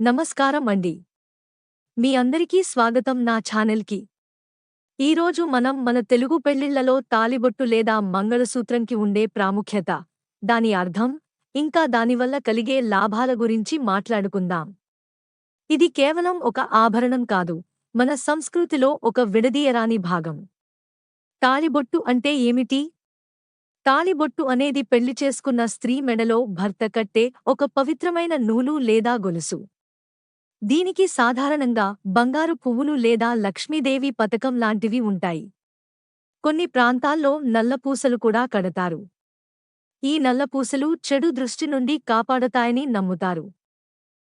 నమస్కారం అండి. మీ అందరికీ స్వాగతం నా ఛానల్కి. ఈరోజు మనం మన తెలుగు పెళ్ళిళ్ళలో తాలిబొట్టు లేదా మంగళసూత్రంకి ఉండే ప్రాముఖ్యత దాని అర్థం ఇంకా దానివల్ల కలిగే లాభాల గురించి మాట్లాడుకుందాం. ఇది కేవలం ఒక ఆభరణం కాదు మన సంస్కృతిలో ఒక విడదీయరాని భాగం. తాలిబొట్టు అంటే ఏమిటి? తాలిబొట్టు అనేది పెళ్ళి చేసుకున్న స్త్రీ మెడలో భర్త కట్టే ఒక పవిత్రమైన నూలు లేదా గొలుసు. దీనికి సాధారణంగా బంగారు పువ్వులు లేదా లక్ష్మీదేవి పతకం లాంటివి ఉంటాయి. కొన్ని ప్రాంతాల్లో నల్లపూసలు కూడా కడతారు. ఈ నల్లపూసలు చెడు దృష్టి నుండి కాపాడతాయని నమ్ముతారు.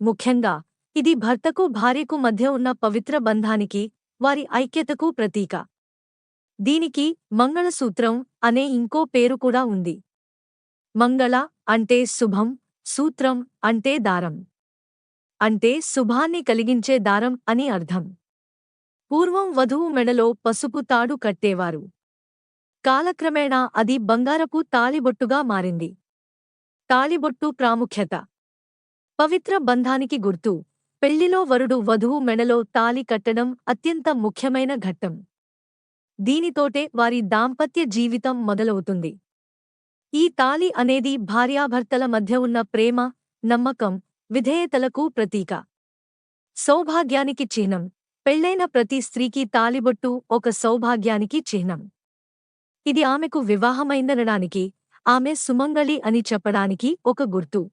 ముఖ్యంగా ఇది భర్తకు భార్యకు మధ్య ఉన్న పవిత్ర బంధానికి వారి ఐక్యతకు ప్రతీక. దీనికి మంగళసూత్రం అనే ఇంకో పేరు కూడా ఉంది. మంగళ అంటే శుభం సూత్రం అంటే దారం. అంటే శుభాన్ని కలిగించే దారం అని అర్థం. పూర్వం వధువు మెడలో పసుపు తాడు కట్టేవారు. కాలక్రమేణా అది బంగారపు తాళిబొట్టుగా మారింది. తాళిబొట్టు ప్రాముఖ్యత. పవిత్ర బంధానికి గుర్తు. పెళ్ళిలో వరుడు వధువు మెడలో తాలి కట్టడం అత్యంత ముఖ్యమైన ఘట్టం. దీనితోటే వారి దాంపత్య జీవితం మొదలవుతుంది. ఈ తాలి అనేది భార్యాభర్తల మధ్య ఉన్న ప్రేమ నమ్మకం విధేయతలకు ప్రతీక. సౌభాగ్యానికి చిహ్నం. పెళ్ళైన ప్రతి స్త్రీకి తాలిబొట్టు ఒక సౌభాగ్యానికి చిహ్నం. ఇది ఆమెకు వివాహమైందనడానికి ఆమె సుమంగళి అని చెప్పడానికి ఒక గుర్తు.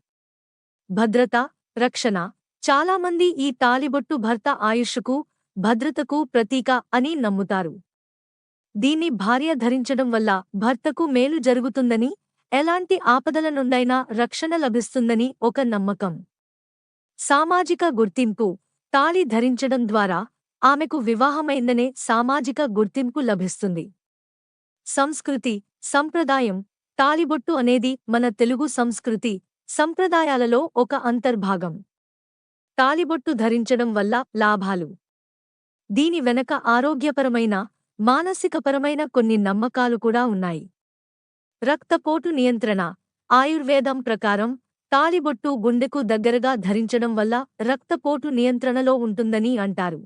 భద్రత రక్షణ. చాలామంది ఈ తాలిబొట్టు భర్త ఆయుష్కు భద్రతకు ప్రతీక అని నమ్ముతారు. దీన్ని భార్య ధరించడం వల్ల భర్తకు మేలు జరుగుతుందని ఎలాంటి ఆపదల నుండైనా రక్షణ లభిస్తుందని ఒక నమ్మకం. సామాజిక గుర్తింపు. తాళి ధరించడం ద్వారా ఆమెకు వివాహమైందనే సామాజిక గుర్తింపు లభిస్తుంది. సంస్కృతి సంప్రదాయం. తాళిబొట్టు అనేది మన తెలుగు సంస్కృతి సంప్రదాయాలలో ఒక అంతర్భాగం. తాలిబొట్టు ధరించడం వల్ల లాభాలు. దీని వెనక ఆరోగ్యపరమైన మానసికపరమైన కొన్ని నమ్మకాలు కూడా ఉన్నాయి. రక్తపోటు నియంత్రణ ఆయుర్వేదం ప్రకారం తాళిబొట్టు గుండెకు దగ్గరగా ధరించడం వల్ల రక్తపోటు నియంత్రణలో ఉంటుందని అంటారు.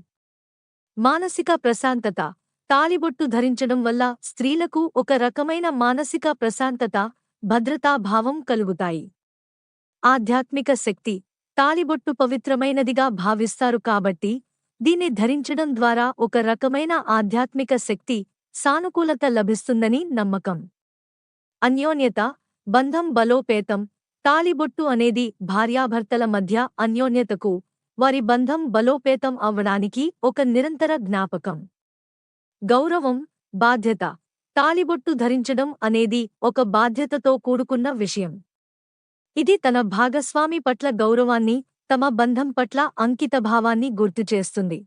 మానసిక ప్రశాంతత తాళిబొట్టు ధరించడం వల్ల స్త్రీలకు ఒక రకమైన మానసిక ప్రశాంతత భద్రతాభావం కలుగుతాయి. ఆధ్యాత్మిక శక్తి తాళిబొట్టు పవిత్రమైనదిగా భావిస్తారు కాబట్టి దీన్ని ధరించడం ద్వారా ఒక రకమైన ఆధ్యాత్మిక శక్తి సానుకూలత లభిస్తుందని నమ్మకం. అన్యోన్యత బంధం బలోపేతం తాళిబొట్టు అనేది భార్యాభర్తల మధ్య అన్యోన్యతకు వారి బంధం బలోపేతం అవ్వడానికి ఒక నిరంతర జ్ఞాపకం. గౌరవం బాధ్యత తాళిబొట్టు ధరించడం అనేది ఒక బాధ్యతతో కూడుకున్న విషయం. ఇది తన భాగస్వామి పట్ల గౌరవాన్ని తమ బంధం పట్ల అంకితభావాన్ని గుర్తుచేస్తుంది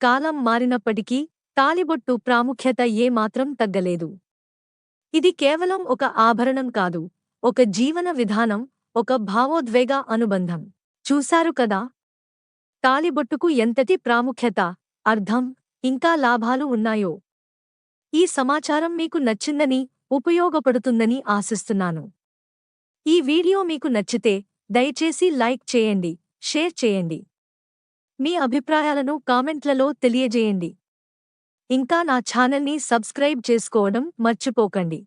కాలం మారినప్పటికీ తాలిబొట్టు ప్రాముఖ్యత ఏమాత్రం తగ్గలేదు. ఇది కేవలం ఒక ఆభరణం కాదు ఒక జీవన విధానం ఒక భావోద్వేగ అనుబంధం. చూశారు కదా? తాలిబొట్టుకు ఎంతటి ప్రాముఖ్యత అర్థం ఇంకా లాభాలు ఉన్నాయో? ఈ సమాచారం మీకు నచ్చిందని ఉపయోగపడుతుందని ఆశిస్తున్నాను. ఈ వీడియో మీకు నచ్చితే దయచేసి లైక్ చేయండి షేర్ చేయండి. మీ అభిప్రాయాలను కామెంట్లలో తెలియజేయండి. ఇంకా నా ఛానల్ని సబ్స్క్రైబ్ చేసుకోవడం మర్చిపోకండి.